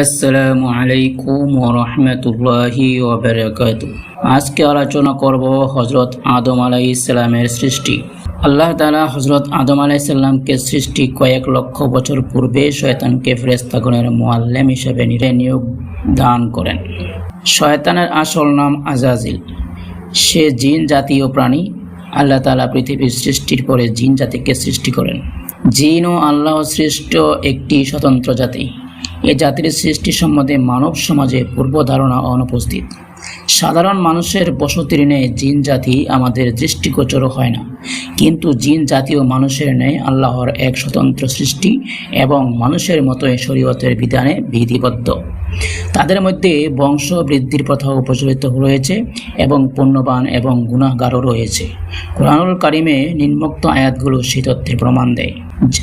আসসালামু আলাইকুম রহমতুল্লাহি ওবরাকাত আজকে আলোচনা করব হজরত আদম আলাই ইসলামের সৃষ্টি। আল্লাহ তালা হজরত আদম আলাইসাল্লামকে সৃষ্টি কয়েক লক্ষ বছর পূর্বে শয়তানকে ফেরেস্তাগণের মোয়াল্লেম হিসেবে নিয়োগ দান করেন। শয়তানের আসল নাম আজাজিল। সে জিন জাতীয় প্রাণী আল্লাহ তালা পৃথিবীর সৃষ্টির পরে জিন জাতিকে সৃষ্টি করেন। জিন ও আল্লাহ সৃষ্ট একটি স্বতন্ত্র জাতি। এ জাতির সৃষ্টি সম্বন্ধে মানব সমাজে পূর্ব ধারণা অনুপস্থিত। সাধারণ মানুষের বসতির ন্যায় জিন জাতি আমাদের দৃষ্টিগোচর হয় না। কিন্তু জিন জাতীয় মানুষের ন্যায় আল্লাহর এক স্বতন্ত্র সৃষ্টি এবং মানুষের মতোই শরীয়তের বিধানে বিধিবদ্ধ। তাদের মধ্যে বংশ বৃদ্ধির প্রথাও প্রচলিত রয়েছে এবং পুণ্যবান এবং গুণাগারও রয়েছে। কোরআনুল কারিমে নিম্নোক্ত আয়াতগুলো সেই তথ্যের প্রমাণ দেয়।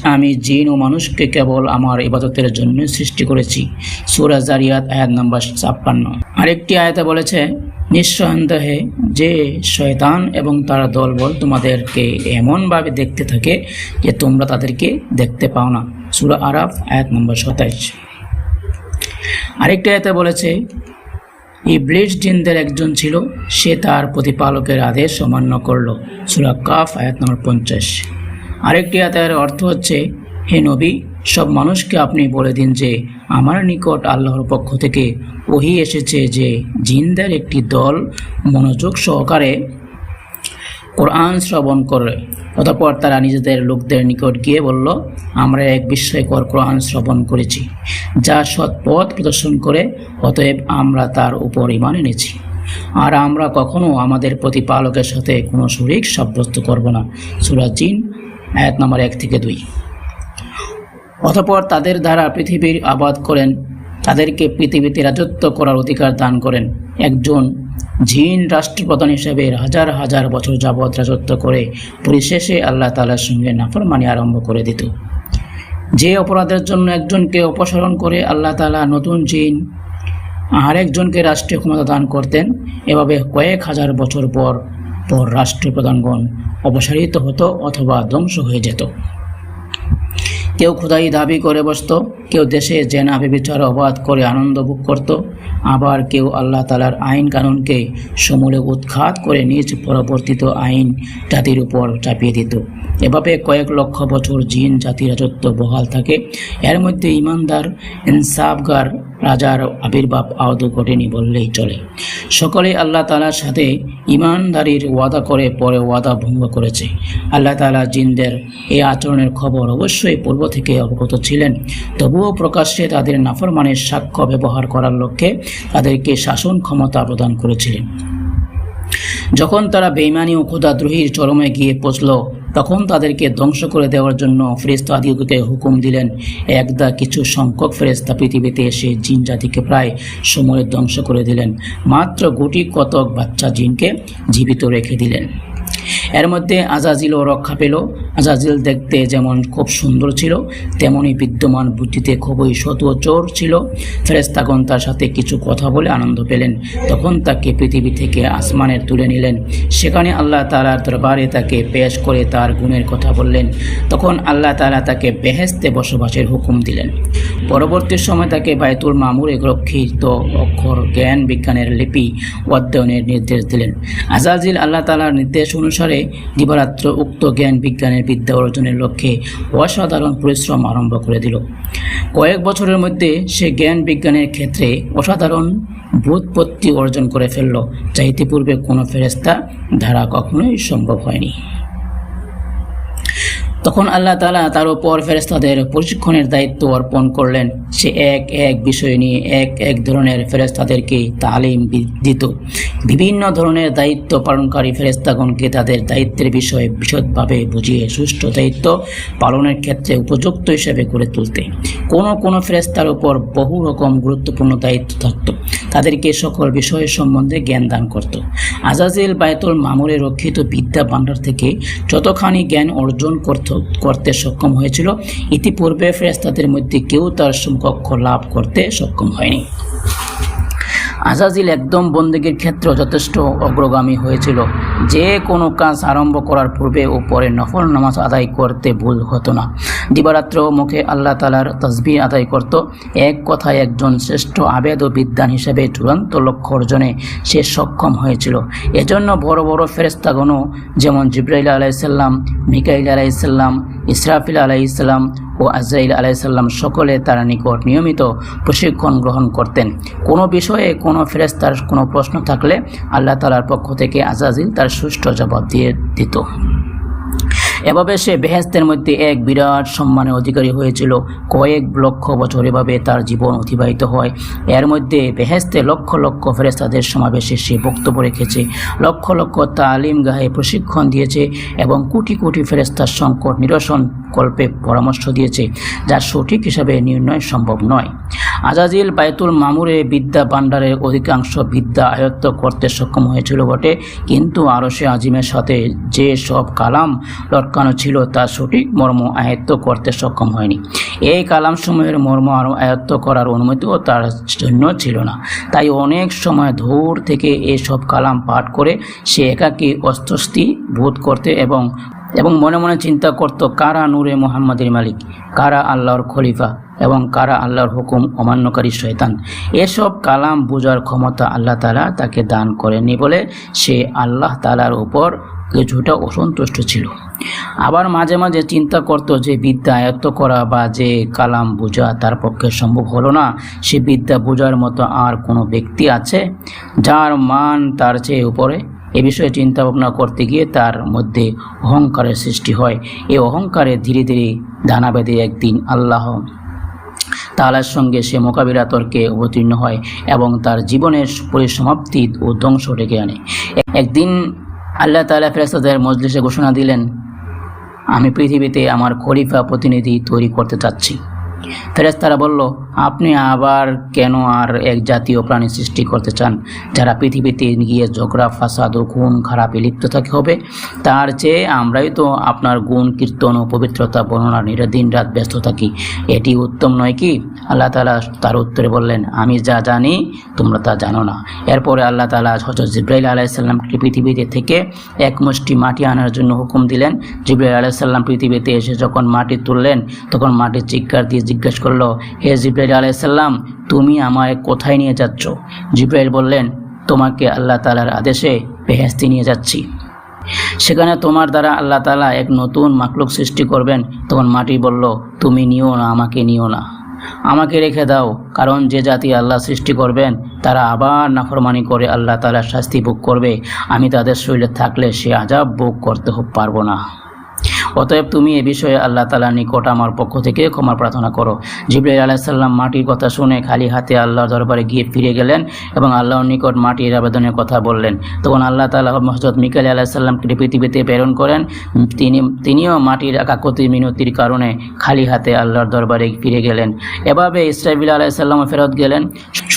আমি জিন ও মানুষকে কেবল আমার ইবাদতের জন্য সৃষ্টি করেছি। সুরা জারিয়াত আয়াত নম্বর ছাপ্পান্ন। আরেকটি আয়াতে বলেছে, নিঃসন্দেহে যে শয়তান এবং তার দলবল তোমাদেরকে এমনভাবে দেখতে থাকে যে তোমরা তাদেরকে দেখতে পাও না। সুরা আরাফ আয়াত নম্বর সাতাইশ। আরেকটি আয়াতে বলেছে, ইবলিস জিনদের একজন ছিল, সে তার প্রতিপালকের আদেশ অমান্য করল। সুরা কাফ আয়াত নম্বর পঞ্চাশ। আরেকটি আয়াতের অর্থ হচ্ছে, হে নবী, সব মানুষকে আপনি বলে দিন যে, আমার নিকট আল্লাহর পক্ষ থেকে ওহি এসেছে যে, জিনদের একটি দল মনোযোগ সহকারে কোরআন শ্রবণ করে অতপর তারা নিজেদের লোকদের নিকট গিয়ে বলল, আমরা এক বিস্ময়কর কোরআন শ্রবণ করেছি, যা সৎ পথ প্রদর্শন করে, অতএব আমরা তার উপর ইমান এনেছি। আর আমরা কখনো আমাদের প্রতিপালকের সাথে কোনো শরিক সাব্যস্ত করব না। সুরাজ জিন আয়াত নম্বর এক থেকে দুই। অতপর তাদের দ্বারা পৃথিবীর আবাদ করেন, তাদেরকে পৃথিবীতে রাজত্ব করার অধিকার দান করেন। একজন জিন রাষ্ট্রপ্রধান হিসেবে হাজার হাজার বছর যাবৎ রাজত্ব করে, পরিশেষে আল্লাহ তালার সঙ্গে নাফরমানি আরম্ভ করে দিত। যে অপরাধের জন্য একজনকে অপসারণ করে আল্লাহ তালা নতুন জিন, আরেকজনকে রাষ্ট্রীয় ক্ষমতা দান করতেন। এভাবে কয়েক হাজার বছর পর পর রাষ্ট্রপ্রধানগণ অপসারিত হতো অথবা ধ্বংস হয়ে যেত। কেউ খোদাই দাবি করে বসত, কেউ দেশে জেনা বিবিচার অবাধ করে আনন্দ ভোগ করত, আবার কেউ আল্লাহ তালার আইন কানুনকে সমূলে উৎখাত করে নিজ পরবর্তিত আইন জাতির উপর চাপিয়ে দিত। এভাবে কয়েক লক্ষ বছর জিন জাতি রাজত্ব বহাল থাকে। এর মধ্যে ইমানদার, ইনসাফগার রাজার আবির্ভাব আহত ঘটেনি বললেই চলে। সকলে আল্লাহ তালার সাথে ইমানদারির ওয়াদা করে পরে ওয়াদা ভঙ্গ করেছে। আল্লাহ তালা জিনদের এই আচরণের খবর অবশ্যই পূর্ব থেকে অবগত ছিলেন। তবুও প্রকাশ্যে তাদের নাফরমানের সাক্ষ্য ব্যবহার করার লক্ষ্যে তাদেরকে শাসন ক্ষমতা প্রদান করেছিলেন। যখন তারা বেইমানি ও ক্ষুদাদ্রোহীর চরমে গিয়ে পৌঁছল, তখন তাদেরকে ধ্বংস করে দেওয়ার জন্য ফেরেস্তা আদিকে হুকুম দিলেন, একদা কিছু সংখ্যক ফেরেস্তা পৃথিবীতে এসে জিন জাতিকে প্রায় সময়ে ধ্বংস করে দিলেন। মাত্র গুটি কতক বাচ্চা জিনকে জীবিত রেখে দিলেন। এর মধ্যে আজাজিলও রক্ষা পেল। আজাজিল দেখতে যেমন খুব সুন্দর ছিল, তেমনই বিদ্যমান বুদ্ধিতে খুবই চোর ছিল। ফেরেস্তাগণ তার সাথে কিছু কথা বলে আনন্দ পেলেন। তখন তাকে পৃথিবী থেকে আসমানে তুলে নিলেন। সেখানে আল্লাহ তালার দরবারে তাকে পেশ করে তার গুণের কথা বললেন। তখন আল্লাহ তালা তাকে বেহেস্তে বসবাসের হুকুম দিলেন। পরবর্তী সময় তাকে বায়তুল মামুরে রক্ষিত অক্ষর জ্ঞান বিজ্ঞানের লিপি অধ্যয়নের নির্দেশ দিলেন। আজাজিল আল্লাহ তালার নির্দেশ অনুসারে দিবারাত্র উক্ত জ্ঞান বিজ্ঞানের বিদ্যা অর্জনের লক্ষ্যে অসাধারণ পরিশ্রম আরম্ভ করে দিল। কয়েক বছরের মধ্যে সে জ্ঞান বিজ্ঞানের ক্ষেত্রে অসাধারণ বোধপত্তি অর্জন করে ফেলল যা ইতিপূর্বে কোনো ফেরেস্তা ধারা কখনোই সম্ভব হয়নি। তখন আল্লাহ তালা তার উপর ফেরেস্তাদের প্রশিক্ষণের দায়িত্ব অর্পণ করলেন। সে এক এক বিষয় নিয়ে এক এক ধরনের ফেরেস্তাদেরকে তালিম দিত। বিভিন্ন ধরনের দায়িত্ব পালনকারী ফেরেস্তাগণকে তাদের দায়িত্বের বিষয়ে বিশদভাবে বুঝিয়ে সুষ্ঠু দায়িত্ব পালনের ক্ষেত্রে উপযুক্ত হিসেবে গড়ে তুলতে। কোনো কোনো ফেরেস্তার উপর বহু রকম গুরুত্বপূর্ণ দায়িত্ব থাকত। তাদেরকে সকল বিষয় সম্বন্ধে জ্ঞান দান করত। আজাজিল বায়তুল মামুরে রক্ষিত বিদ্যা ভাণ্ডার থেকে যতখানি জ্ঞান অর্জন করত করতে সক্ষম হয়েছিল। ইতিপূর্বে ফেরেস্তাদের মধ্যে কেউ তার সমকক্ষ লাভ করতে সক্ষম হয়নি। আজাজিল একদম বন্দীগীর ক্ষেত্রে যথেষ্ট অগ্রগামী হয়েছিল। যে কোনো কাজ আরম্ভ করার পূর্বে ও পরে নফল নামাজ আদায় করতে ভুল হতো না। দিবারাত্র মুখে আল্লাহ তালার তসবি আদায় করত। এক কথায় একজন শ্রেষ্ঠ আবেদ ও বিদ্যান হিসেবে চূড়ান্ত লক্ষ্য অর্জনে সে সক্ষম হয়েছিল। এজন্য বড় বড় ফেরেস্তাগণও যেমন জিব্রাইল আলাইসাল্লাম মিকাইল আলাইসাল্লাম ইসরাফিল আলাইসাল্লাম ও আজরাইল আলাইসাল্লাম সকলে তার নিকট নিয়মিত প্রশিক্ষণ গ্রহণ করতেন। কোনো বিষয়ে কোনো ফেরেস্তার কোনো প্রশ্ন থাকলে আল্লাহ তালার পক্ষ থেকে আজাজিল তার সুষ্ঠু জবাব দিয়ে দিত। এভাবে সে বেহেস্তের মধ্যে এক বিরাট সম্মানের অধিকারী হয়েছিল। কয়েক লক্ষ বছর এভাবে তার জীবন অতিবাহিত হয়। এর মধ্যে বেহেস্তে লক্ষ লক্ষ ফেরেস্তাদের সমাবেশে সে বক্তব্য রেখেছে। লক্ষ লক্ষ তালিম গাহে প্রশিক্ষণ দিয়েছে এবং কোটি কোটি ফেরেস্তার সংকট নিরসন কল্পে পরামর্শ দিয়েছে, যা সঠিক হিসাবে নির্ণয় সম্ভব নয়। আজাজিল বায়তুল মামুরে বিদ্যা ভাণ্ডারের অধিকাংশ বিদ্যা আয়ত্ত করতে সক্ষম হয়েছিল বটে, কিন্তু আরশে আজিমের সাথে যে সব কালাম লটকানো ছিল তা সঠিক মর্ম আয়ত্ত করতে সক্ষম হয়নি। এই কালাম সময়ের মর্ম আয়ত্ত করার অনুমতিও তার জন্য ছিল না। তাই অনেক সময় দূর থেকে এসব কালাম পাঠ করে সে একাকী অস্বস্তি বোধ করতে এবং এবং মনে মনে চিন্তা করত, কারা নূরে মোহাম্মদের মালিক? কারা আল্লাহর খলিফা? এবং কারা আল্লাহর হুকুম অমান্যকারী শয়তান? এসব কালাম বোঝার ক্ষমতা আল্লাহ তালা তাকে দান করেনি বলে সে আল্লাহ তালার উপর কিছুটা অসন্তুষ্ট ছিল। আবার মাঝে মাঝে চিন্তা করত যে বিদ্যা আয়ত্ত করা বা যে কালাম বোঝা তার পক্ষে সম্ভব হলো না, সে বিদ্যা বোঝার মতো আর কোনো ব্যক্তি আছে যার মান তার চেয়ে উপরে? এ বিষয়ে চিন্তা ভাবনা করতে গিয়ে তার মধ্যে অহংকারের সৃষ্টি হয়। এই অহংকারে ধীরে ধীরে দানা বেঁধে একদিন আল্লাহ তালার সঙ্গে সে মোকাবিলা তর্কে অবতীর্ণ হয় এবং তার জীবনের পরিসমাপ্তি ও ধ্বংস ডেকে আনে। একদিন আল্লাহ তালা ফেরেস্তাদের মজলিসে ঘোষণা দিলেন আমি পৃথিবীতে আমার খলিফা প্রতিনিধি তৈরি করতে চাচ্ছি। ফেরেস্তারা বলল আপনি আবার কেন আর এক জাতীয় প্রাণী সৃষ্টি করতে চান? যারা পৃথিবীতে গিয়ে ঝগড়া, ফাসাদ ও গুণ খারাপে লিপ্ত থাকে হবে, তার চেয়ে আমরাই তো আপনার গুণ, কীর্তন ও পবিত্রতা, বর্ণনা, নিরে দিন রাত ব্যস্ত থাকি। এটি উত্তম নয় কি? আল্লাহ তালা তার উত্তরে বললেন, আমি যা জানি, তোমরা তা জানো না। এরপরে আল্লাহ তালা হজরত জিব্রাইল আলাইসাল্লামকে পৃথিবীতে থেকে এক মুষ্টি মাটি আনার জন্য হুকুম দিলেন। জিব্রাইল আলাইসাল্লাম পৃথিবীতে এসে যখন মাটি তুললেন, তখন মাটির চিৎকার দিয়ে জিজ্ঞেস করল, হে জিব্রাইল আলাইসাল্লাম তুমি আমায় কোথায় নিয়ে যাচ্ছ? জিব্রাইল বললেন, তোমাকে আল্লাহ তালার আদেশে বেহেস্তি নিয়ে যাচ্ছি। সেখানে তোমার দ্বারা আল্লাহ তালা এক নতুন মাকলুক সৃষ্টি করবেন। তখন মাটি বলল, তুমি নিও না, আমাকে নিও না। আমাকে রেখে দাও, কারণ যে জাতি আল্লাহ সৃষ্টি করবেন, তারা আবার নাফরমানি করে আল্লাহ তালার শাস্তি ভোগ করবে। আমি তাদের শরীরে থাকলে সে আজাব ভোগ করতে পারব না। অতএব তুমি এ বিষয়ে আল্লাহ তালার নিকট আমার পক্ষ থেকে ক্ষমা প্রার্থনা করো। জিব্রাইল আলাইসাল্লাম মাটির কথা শুনে খালি হাতে আল্লাহর দরবারে গিয়ে ফিরে গেলেন এবং আল্লাহর নিকট মাটির আবেদনের কথা বললেন। তখন আল্লাহ তালা হজরত মিকাল আলাহিসাল্লামকে পৃথিবীতে প্রেরণ করেন। তিনি, তিনিও মাটির কাকতি মিনতির কারণে খালি হাতে আল্লাহর দরবারে ফিরে গেলেন। এভাবে ইসরাইল আলাইসাল্লাম ফেরত গেলেন।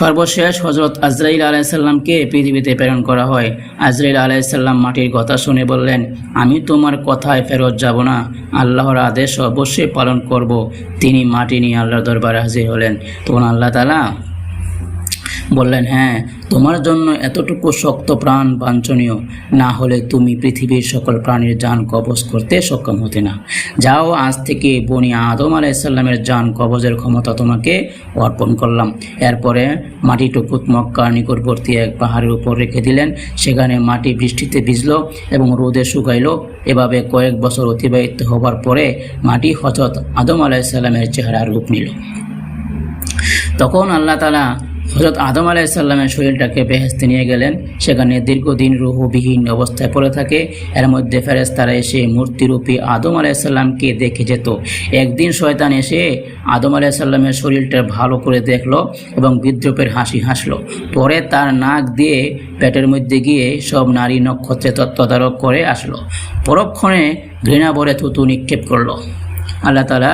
সর্বশেষ হজরত আজরাইল আলাইসাল্লামকে পৃথিবীতে প্রেরণ করা হয়? আজরাইল আলাইসাল্লাম মাটির কথা শুনে বললেন, আমি তোমার কথায় ফেরত যাব। না। আল্লাহর আদেশ অবশ্যই পালন করব। তিনি মাটি নিয়ে আল্লাহর দরবারে হাজির হলেন। তখন আল্লাহ তালা বললেন হ্যাঁ তোমার জন্য এতটুকু শক্ত প্রাণ বাঞ্ছনীয়। না হলে তুমি পৃথিবীর সকল প্রাণীর যান কবজ করতে সক্ষম হতে না। যাও, আজ থেকে বনি আদম আলাইসাল্লামের যান কবজের ক্ষমতা তোমাকে অর্পণ করলাম। এরপরে মাটিটুকু মক্কার নিকটবর্তী এক পাহাড়ের উপর রেখে দিলেন। সেখানে মাটি বৃষ্টিতে ভিজল এবং রোদে শুকাইল। এভাবে কয়েক বছর অতিবাহিত হবার পরে মাটি হজরত আদম আলাইসাল্লামের চেহারা রূপ নিল। তখন আল্লাহ তালা হজরত আদম আলাইসাল্লামের শরীরটাকে বেহেস্তে নিয়ে গেলেন। সেখানে দীর্ঘদিন রুহুবিহীন অবস্থায় পড়ে থাকে। এর মধ্যে ফেরেস্তারা এসে মূর্তিরূপী আদম আলাইসাল্লামকে দেখে যেত। একদিন শয়তান এসে আদম আলাইসাল্লামের শরীরটা ভালো করে দেখল এবং বিদ্রুপের হাসি হাসলো। পরে তার নাক দিয়ে পেটের মধ্যে গিয়ে সব নারী নক্ষত্রে তত্ত্বারক করে আসলো। পরক্ষণে ঘৃণা ভরে থুতু নিক্ষেপ করল। আল্লাহ তালা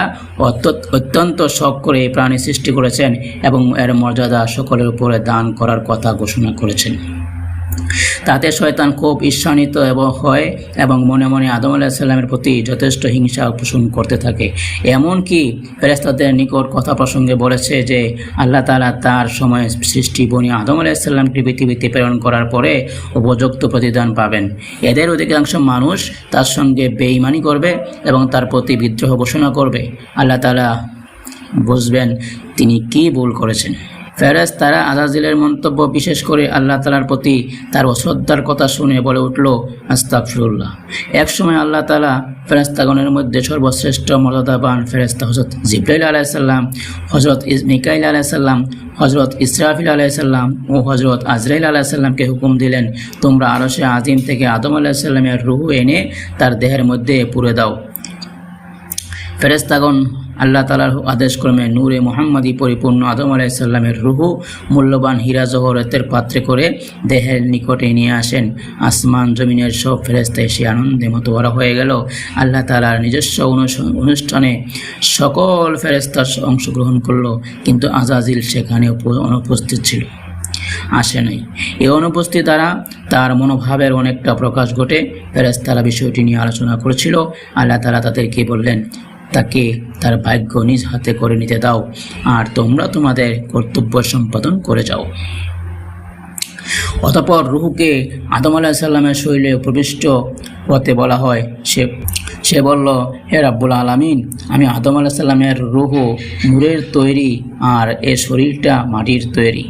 অত্যন্ত শখ করে এই প্রাণী সৃষ্টি করেছেন এবং এর মর্যাদা সকলের উপরে দান করার কথা ঘোষণা করেছেন। তাতে শয়তান খুব ঈর্ষান্বিত এবং হয় এবং মনে মনে আদম আলাহিসাল্লামের প্রতি যথেষ্ট হিংসা পোষণ করতে থাকে। এমনকি ফেরেস্তাদের নিকট কথা প্রসঙ্গে বলেছে যে, আল্লাহ তালা তার সময় সৃষ্টি বনি আদম আলাহিসাল্লামকে পৃথিবীতে প্রেরণ করার পরে উপযুক্ত প্রতিদান পাবেন। এদের অধিকাংশ মানুষ তার সঙ্গে বেইমানি করবে এবং তার প্রতি বিদ্রোহ ঘোষণা করবে। আল্লাহ তালা বুঝবেন তিনি কি ভুল করেছেন। ফেরেজ তারা আজাজিলের মন্তব্য বিশেষ করে আল্লাহ তালার প্রতি তার অশ্রদ্ধার কথা শুনে বলে উঠল আস্তাফরুল্লাহ এক সময় আল্লাহ তালা ফেরেস্তাগণের মধ্যে সর্বশ্রেষ্ঠ মর্যাদাবান ফেরেস্তা হজরত জিব্রাইল আলাইসাল্লাম হজরত মিকাইল আলাইসাল্লাম হজরত ইসরাফিল আলাইসাল্লাম ও হজরত আজরাইল আলাইসাল্লামকে হুকুম দিলেন, তোমরা আরশে আজিম থেকে আদম আলাইসাল্লামের রুহু এনে তার দেহের মধ্যে পুরে দাও। ফেরেস্তাগণ আল্লাহ তালার আদেশক্রমে নূরে মোহাম্মদী পরিপূর্ণ আদম আলাইসাল্লামের রুহু মূল্যবান হীরা জহরতের পাত্রে করে দেহের নিকটে নিয়ে আসেন। আসমান জমিনের সব ফেরেস্তা এসে আনন্দে মতো বড় হয়ে গেল। আল্লাহ তালার নিজস্ব অনুষ্ঠানে সকল ফেরেস্তার অংশগ্রহণ করল, কিন্তু আজাজিল সেখানে অনুপস্থিত ছিল। আসে নাই। এ অনুপস্থিত দ্বারা তার মনোভাবের অনেকটা প্রকাশ ঘটে। ফেরেস্তারা বিষয়টি নিয়ে আলোচনা করেছিল। আল্লাহ তালা তাদেরকে বললেন তাকে তার ভাগ্য নিজ হাতে করে নিতে দাও, আর তোমরা তোমাদের কর্তব্য সম্পাদন করে যাও। অতপর রুহুকে আদম আলাহিসাল্লামের শৈলে প্রবিষ্ট হতে বলা হয়। সে সে বলল, হে রাব্বুল আলামিন, আমি আদম আলাহিসাল্লামের রুহু নূরের তৈরি আর এ শরীরটা মাটির তৈরি।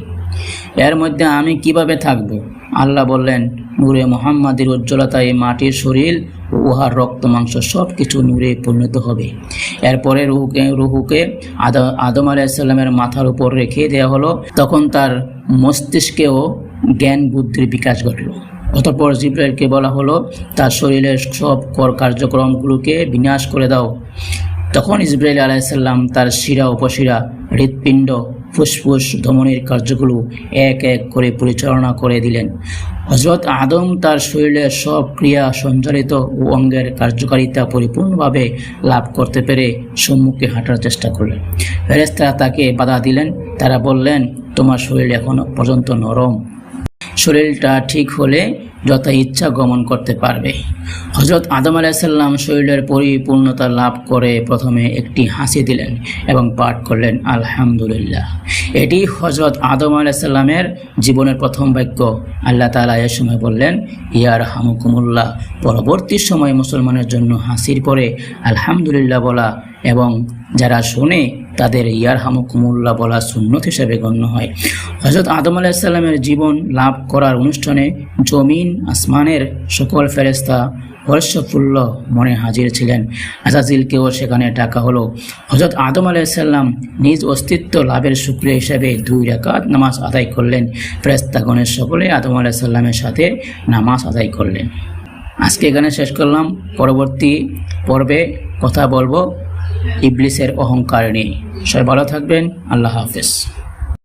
এর মধ্যে আমি কীভাবে থাকব? আল্লাহ বললেন, নূরে মোহাম্মদের উজ্জ্বলতা এই মাটির শরীর উহার রক্ত, মাংস সব কিছু নূরে পরিণত হবে। এরপরে রুহুকে রুহুকে আদ- আদম আলাইসাল্লামের মাথার উপর রেখে দেওয়া হলো। তখন তার মস্তিষ্কেও জ্ঞান বুদ্ধির বিকাশ ঘটল। অতঃপর জিব্রাইলকে বলা হলো, তার শরীরের সব কর কার্যক্রমগুলোকে বিনাশ করে দাও। তখন ইসরাইল আলাইসাল্লাম তার শিরা, উপশিরা, হৃৎপিণ্ড ফুসফুস ধমনের কার্যগুলো এক এক করে পরিচালনা করে দিলেন। হজরত আদম তার শরীরের সব ক্রিয়া সঞ্চালিত ও অঙ্গের কার্যকারিতা পরিপূর্ণভাবে লাভ করতে পেরে সম্মুখে হাঁটার চেষ্টা করলেন। ফেরেস্তারা তাকে বাধা দিলেন। তারা বললেন, তোমার শরীর এখনও পর্যন্ত নরম। শরীরটা ঠিক হলে যথা ইচ্ছা গমন করতে পারবে। হজরত আদম আলাইসাল্লাম শরীরের পরিপূর্ণতা লাভ করে প্রথমে একটি হাসি দিলেন এবং পাঠ করলেন, আলহামদুলিল্লাহ। এটি হজরত আদম আলাইসাল্লামের জীবনের প্রথম বাক্য। আল্লাহ তালা এর সময় বললেন ইয়ার হামুকুমুল্লাহ পরবর্তী সময় মুসলমানের জন্য হাসির পরে আলহামদুলিল্লাহ বলা এবং যারা শোনে তাদের ইয়ার হামুকুমুল্লাহ বলা সুন্নত হিসেবে গণ্য হয়। হজরত আদম আলাইসাল্লামের জীবন লাভ করার অনুষ্ঠানে জমিন, আসমানের সকল ফেরেস্তা হর্ষফুল্ল মনে হাজির ছিলেন। আজাজিলকেও সেখানে ডাকা হলো। হজরত আদম আলাইসাল্লাম নিজ অস্তিত্ব লাভের সুক্রিয়া হিসেবে দুই রাকাত নামাজ আদায় করলেন। ফেরেস্তাগণের সকলে আদম আলাইসাল্লামের সাথে নামাজ আদায় করলেন। আজকে এখানে শেষ করলাম। পরবর্তী পর্বে কথা বলব। ইবলিসের অহংকার নেই। সবাই ভালো থাকবেন। আল্লাহ হাফেজ।